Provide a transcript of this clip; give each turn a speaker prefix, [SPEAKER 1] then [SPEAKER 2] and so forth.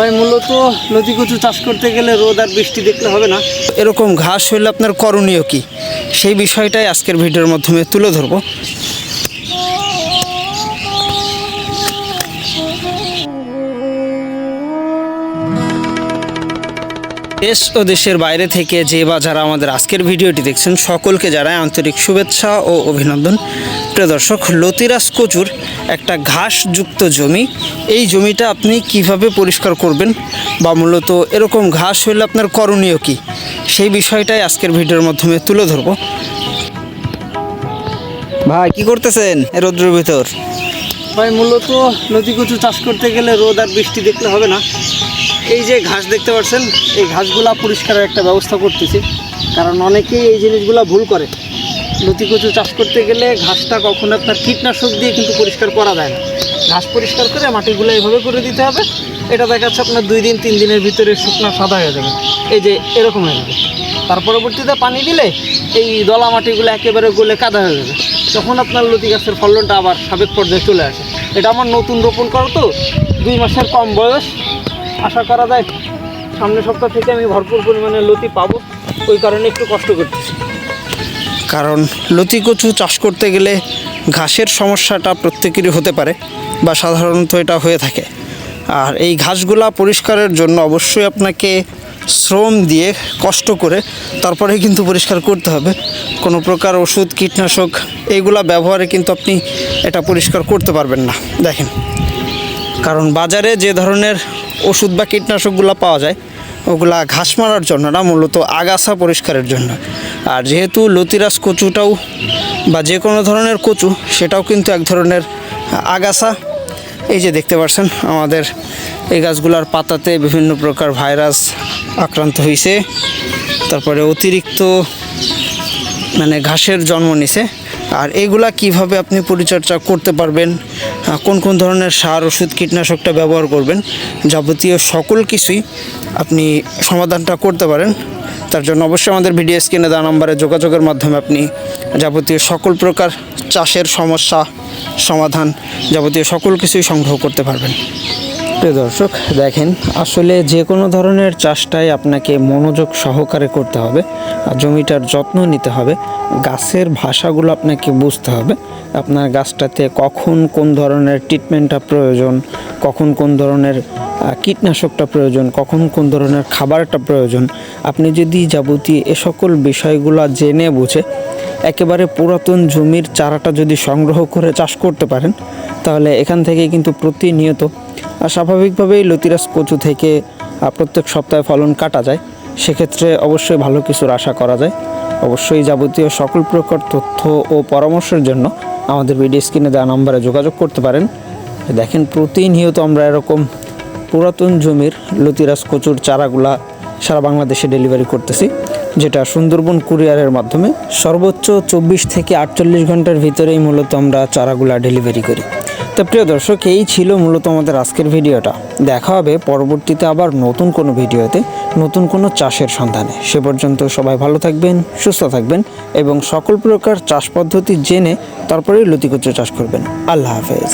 [SPEAKER 1] ভাই, মূলত নদী কচু চাষ করতে গেলে রোদ আর বৃষ্টি দেখলে হবে না।
[SPEAKER 2] এরকম ঘাস হইলে আপনার করণীয় কি? সেই বিষয়টাই আজকের ভিডিওর মাধ্যমে তুলে ধরবো। দেশ ও দেশের বাইরে থেকে যে বা যারা আমাদের আজকের ভিডিওটি দেখছেন, সকলকে যারা আন্তরিক শুভেচ্ছা ও অভিনন্দন। প্রিয় দর্শক, লতিরাজ কচুর একটা ঘাসযুক্ত জমি। এই জমিটা আপনি কীভাবে পরিষ্কার করবেন বা মূলত এরকম ঘাস হলে আপনার করণীয় কি? সেই বিষয়টাই আজকের ভিডিওর মাধ্যমে তুলে ধরবো। ভাই, কি করতেছেন রৌদ্রের ভিতর?
[SPEAKER 1] ভাই, মূলত লতি কচু চাষ করতে গেলে রোদ আর বৃষ্টি দেখলে হবে না। এই যে ঘাস দেখতে পাচ্ছেন, এই ঘাসগুলা পরিষ্কারের একটা ব্যবস্থা করতেছি। কারণ অনেকেই এই জিনিসগুলা ভুল করে। লতি কচু চাষ করতে গেলে ঘাসটা কখনো আপনার কীটনাশক দিয়ে কিন্তু পরিষ্কার করা যায় না। ঘাস পরিষ্কার করে মাটিগুলো এইভাবে করে দিতে হবে। এটা দেখা যাচ্ছে আপনার দুই দিন, তিন দিনের ভিতরে শুকনো সাদা হয়ে যাবে। এই যে এরকম হয়ে যাবে। তার পরবর্তীতে পানি দিলে এই দলা মাটিগুলো একেবারে গলে কাদা হয়ে যাবে। তখন আপনার লতি গাছের ফলনটা আবার সাবেক পর্যায়ে চলে আসে। এটা আমার নতুন রোপণ করা তো দুই মাসের কম বয়স। আশা করা যায় সামনের সপ্তাহ থেকে আমি ভরপুর পরিমাণে লতি পাবো। ওই কারণে একটু কষ্ট করতেছি।
[SPEAKER 2] কারণ লতি কচু চাষ করতে গেলে ঘাসের সমস্যাটা প্রত্যেকেরই হতে পারে বা সাধারণত এটা হয়ে থাকে। আর এই ঘাসগুলা পরিষ্কারের জন্য অবশ্যই আপনাকে শ্রম দিয়ে কষ্ট করে তারপরে কিন্তু পরিষ্কার করতে হবে। কোনো প্রকার ওষুধ, কীটনাশক এইগুলা ব্যবহারে কিন্তু আপনি এটা পরিষ্কার করতে পারবেন না। দেখেন, কারণ বাজারে যে ধরনের ওষুধ বা কীটনাশকগুলো পাওয়া যায়, ওগুলা ঘাস মারার জন্য না, মূলত আগাছা পরিষ্কারের জন্য। আর যেহেতু লতিরাজ কচুটাও বা যে কোনো ধরনের কচু, সেটাও কিন্তু এক ধরনের আগাছা। এই যে দেখতে পাচ্ছেন আমাদের এই গাছগুলার পাতাতে বিভিন্ন প্রকার ভাইরাস আক্রান্ত হয়েছে তারপরে অতিরিক্ত মানে ঘাসের জন্ম নিছে। আর এগুলা কীভাবে আপনি পরিচর্যা করতে পারবেন কোন কোন ধরনের সার, ওষুধ, কীটনাশকটা ব্যবহার করবেন, যাবতীয় সকল কিছুই আপনি সমাধানটা করতে পারেন। তার জন্য অবশ্যই আমাদের ভিডিও স্ক্রিনে দেওয়া নম্বরে যোগাযোগের মাধ্যমে আপনি যাবতীয় সকল প্রকার চাষের সমস্যা, সমাধান যাবতীয় সকল কিছুই সংগ্রহ করতে পারবেন। প্রিয় দর্শক, দেখেন, আসলে যে কোনো ধরনের চাষটাই আপনাকে মনোযোগ সহকারে করতে হবে আর জমিটার যত্ন নিতে হবে। গাছের ভাষাগুলো আপনাকে বুঝতে হবে। আপনার গাছটাতে কখন কোন ধরনের ট্রিটমেন্টটা প্রয়োজন, কখন কোন ধরনের কীটনাশকটা প্রয়োজন, কখন কোন ধরনের খাবারটা প্রয়োজন। আপনি যদি যাবতীয় এ সকল বিষয়গুলো জেনে বুঝে একেবারে পুরাতন জমির চারাটা যদি সংগ্রহ করে চাষ করতে পারেন, তাহলে এখান থেকে কিন্তু প্রতিনিয়ত, আর স্বাভাবিকভাবেই লতিরাজ কচু থেকে প্রত্যেক সপ্তাহে ফলন কাটা যায়। সেক্ষেত্রে অবশ্যই ভালো কিছুর আশা করা যায়। অবশ্যই যাবতীয় সকল প্রকার তথ্য ও পরামর্শের জন্য আমাদের ভিডিও স্ক্রিনে দেওয়া নম্বরে যোগাযোগ করতে পারেন। দেখেন প্রতিনিয়ত আমরা এরকম পুরাতন জমির লতিরাজ কচুর চারাগুলা সারা বাংলাদেশে ডেলিভারি করতেছি, যেটা সুন্দরবন কুরিয়ারের মাধ্যমে সর্বোচ্চ চব্বিশ থেকে আটচল্লিশ ঘণ্টার ভিতরেই মূলত আমরা চারাগুলা ডেলিভারি করি। তো প্রিয় দর্শক, এই ছিল মূলত আমাদের আজকের ভিডিওটা। দেখা হবে পরবর্তীতে আবার নতুন কোনো ভিডিওতে, নতুন কোনো চাষের সন্ধানে। সে পর্যন্ত সবাই ভালো থাকবেন, সুস্থ থাকবেন এবং সকল প্রকার চাষ পদ্ধতি জেনে তারপরেই লতিকুচ্চ চাষ করবেন। আল্লাহ হাফেজ।